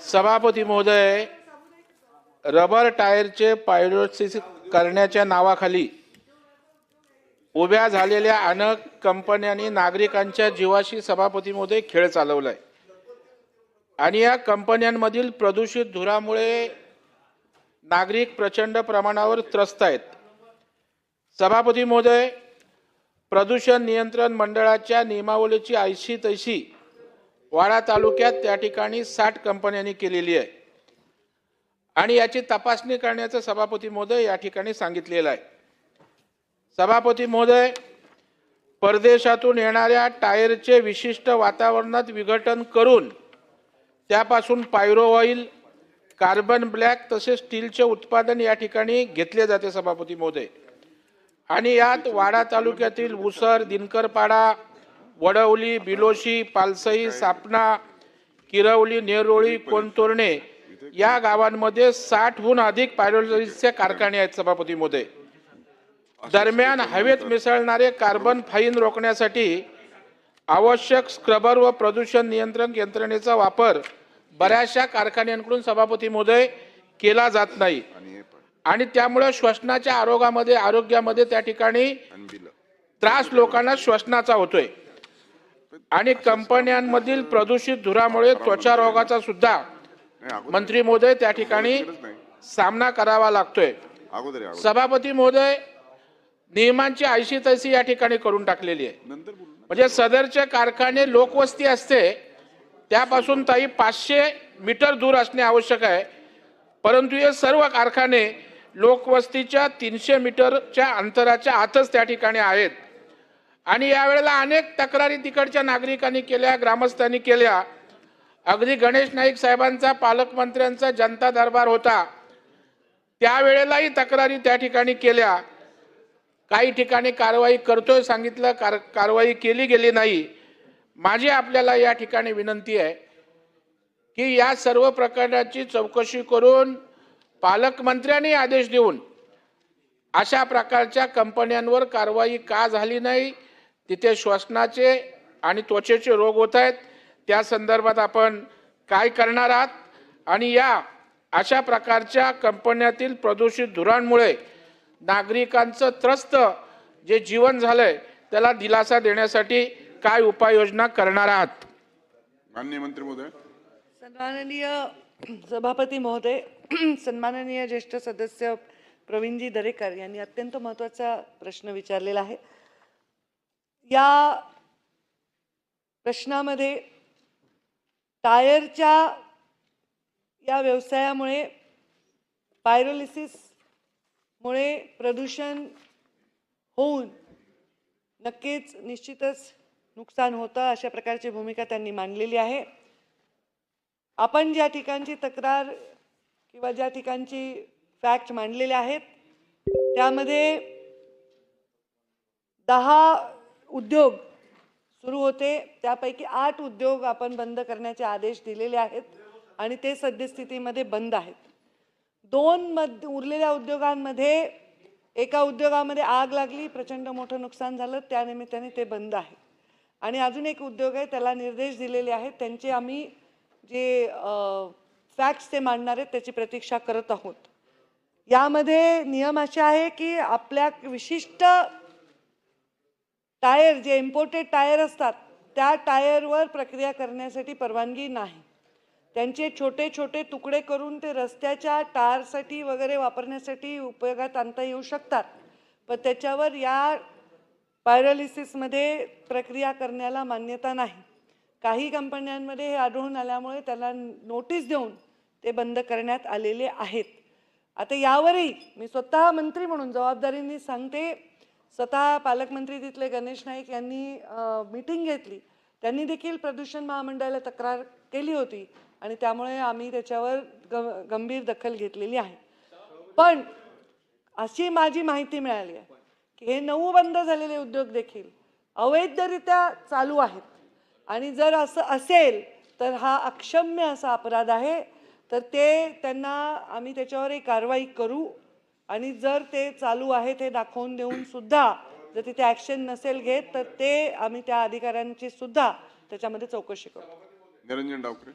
सभापती महोदय rubber टायरचे pyrosis करण्याच्या नावाखाली उभ्या झालेल्या अनेक कंपन्यांनी नागरिकांच्या जीवाशी सभापती महोदय खेळ चालवलाय. आणि या कंपन्यांमधील प्रदूषित धुरामुळे नागरिक प्रचंड प्रमाणावर त्रस्त आहेत. सभापती महोदय प्रदूषण नियंत्रण मंडळाच्या नियमावलीची ऐशी तैशी वाडा तालुक्यात त्या ठिकाणी साठ कंपन्यांनी केलेली आहे. आणि याची तपासणी करण्याचं सभापती महोदय या ठिकाणी सांगितलेलं आहे. सभापती महोदय परदेशातून येणाऱ्या टायरचे विशिष्ट वातावरणात विघटन करून त्यापासून पायरो ऑइल कार्बन ब्लॅक तसेच स्टीलचे उत्पादन या ठिकाणी घेतले जाते सभापती महोदय. आणि यात वाडा तालुक्यातील उसर दिनकरपाडा वडवली बिलोशी पालसई सापना किरवली नेरोळी कोणतोरणे या गावांमध्ये साठहून अधिक पायरोलिसचे कारखाने आहेत सभापती दरम्यान हवेत मिसळणारे कार्बन फाईन रोखण्यासाठी आवश्यक स्क्रबर व प्रदूषण नियंत्रण यंत्रणेचा वापर बऱ्याचशा कारखान्यांकडून सभापती महोदय केला जात नाही. आणि त्यामुळे श्वसनाच्या आरोग्यामध्ये आरोग्यामध्ये त्या ठिकाणी त्रास लोकांना श्वसनाचा होतोय. आणि कंपन्यांमधील प्रदूषित धुरामुळे त्वचा रोगाचा सुद्धा मंत्री महोदय त्या ठिकाणी सामना करावा लागतोय. सभापती महोदय नियमांची ऐशी तैशी या ठिकाणी करून टाकलेली आहे. म्हणजे सदरचे कारखाने लोकवस्ती असते त्यापासून ताई पाचशे मीटर दूर असणे आवश्यक आहे. परंतु हे सर्व कारखाने लोकवस्तीच्या तीनशे मीटरच्या अंतराच्या आतच त्या ठिकाणी आहेत. आणि यावेळेला अनेक तक्रारी तिकडच्या नागरिकांनी केल्या ग्रामस्थांनी केल्या. अगदी गणेश नाईक साहेबांचा पालकमंत्र्यांचा जनता दरबार होता. त्यावेळेलाही तक्रारी त्या ठिकाणी केल्या. काही ठिकाणी कारवाई करतोय सांगितलं कार कारवाई केली गेली नाही. माझी आपल्याला या ठिकाणी विनंती आहे की या सर्व प्रकरणाची चौकशी करून पालकमंत्र्यांनी आदेश देऊन अशा प्रकारच्या कंपन्यांवर कारवाई का झाली नाही तिथे श्वसनाचे आणि त्वचेचे रोग होत आहेत. त्या संदर्भात आपण काय करणार आहात? आणि या अशा प्रकारच्या कंपन्यातील प्रदूषित धुरांमुळे नागरिकांचं त्रस्त जे जीवन झालंय त्याला दिलासा देण्यासाठी काय उपाययोजना करणार आहात? माननीय मंत्री महोदय. सन्माननीय सभापती महोदय सन्माननीय ज्येष्ठ सदस्य प्रवीणजी दरेकर यांनी अत्यंत महत्त्वाचा प्रश्न विचारलेला आहे. या प्रश्नामध्ये टायरच्या या व्यवसायामुळे पायरोलिसिसमुळे प्रदूषण होऊन नक्कीच निश्चितच नुकसान होतं अशा प्रकारची भूमिका त्यांनी मांडलेली आहे. आपण ज्या ठिकाणची तक्रार किंवा ज्या ठिकाणची फॅक्ट मांडलेल्या आहेत त्यामध्ये दहा उद्योग सुरू होते. त्यापैकी आठ उद्योग आपण बंद करण्याचे आदेश दिलेले आहेत आणि ते सद्यस्थितीमध्ये बंद आहेत. दोन मध उरलेल्या उद्योगांमध्ये एका उद्योगामध्ये आग लागली प्रचंड मोठं नुकसान झालं त्यानिमित्ताने ते बंद आहे. आणि अजून एक उद्योग आहे त्याला निर्देश दिलेले आहेत. त्यांचे आम्ही जे फॅक्ट्स ते मांडणार आहेत त्याची प्रतीक्षा करत आहोत. यामध्ये नियम असे आहे की आपल्या विशिष्ट टायर जे इम्पोर्टेड टायर असतात त्या टायरवर प्रक्रिया करण्यासाठी परवानगी नाही. त्यांचे छोटे छोटे तुकडे करून ते रस्त्याच्या टारसाठी वगैरे वापरण्यासाठी उपयोगात आणता येऊ शकतात. पण त्याच्यावर या पायरॉलिसिसमध्ये प्रक्रिया करण्याला मान्यता नाही. काही कंपन्यांमध्ये हे आढळून आल्यामुळे त्याला नोटीस देऊन ते बंद करण्यात आलेले आहेत. आता यावरही मी स्वतः मंत्री म्हणून जबाबदारीने सांगते स्वतः पालकमंत्री तिथले गणेश नाईक यांनी मीटिंग घेतली. त्यांनी देखील प्रदूषण महामंडळाला तक्रार केली होती आणि त्यामुळे आम्ही त्याच्यावर ग गंभीर दखल घेतलेली आहे. पण अशी माझी माहिती मिळाली आहे की हे नऊ बंद झालेले उद्योग देखील अवैधरित्या चालू आहेत. आणि जर असं असेल तर हा अक्षम्य असा अपराध आहे. तर ते त्यांना आम्ही त्याच्यावर एक कारवाई करू आणि जर ते चालू आहे ते दाखवून देऊन सुद्धा जर तिथे ॲक्शन नसेल घेत तर ते आम्ही त्या अधिकाऱ्यांची सुद्धा त्याच्यामध्ये चौकशी करू निरंजन डावकरे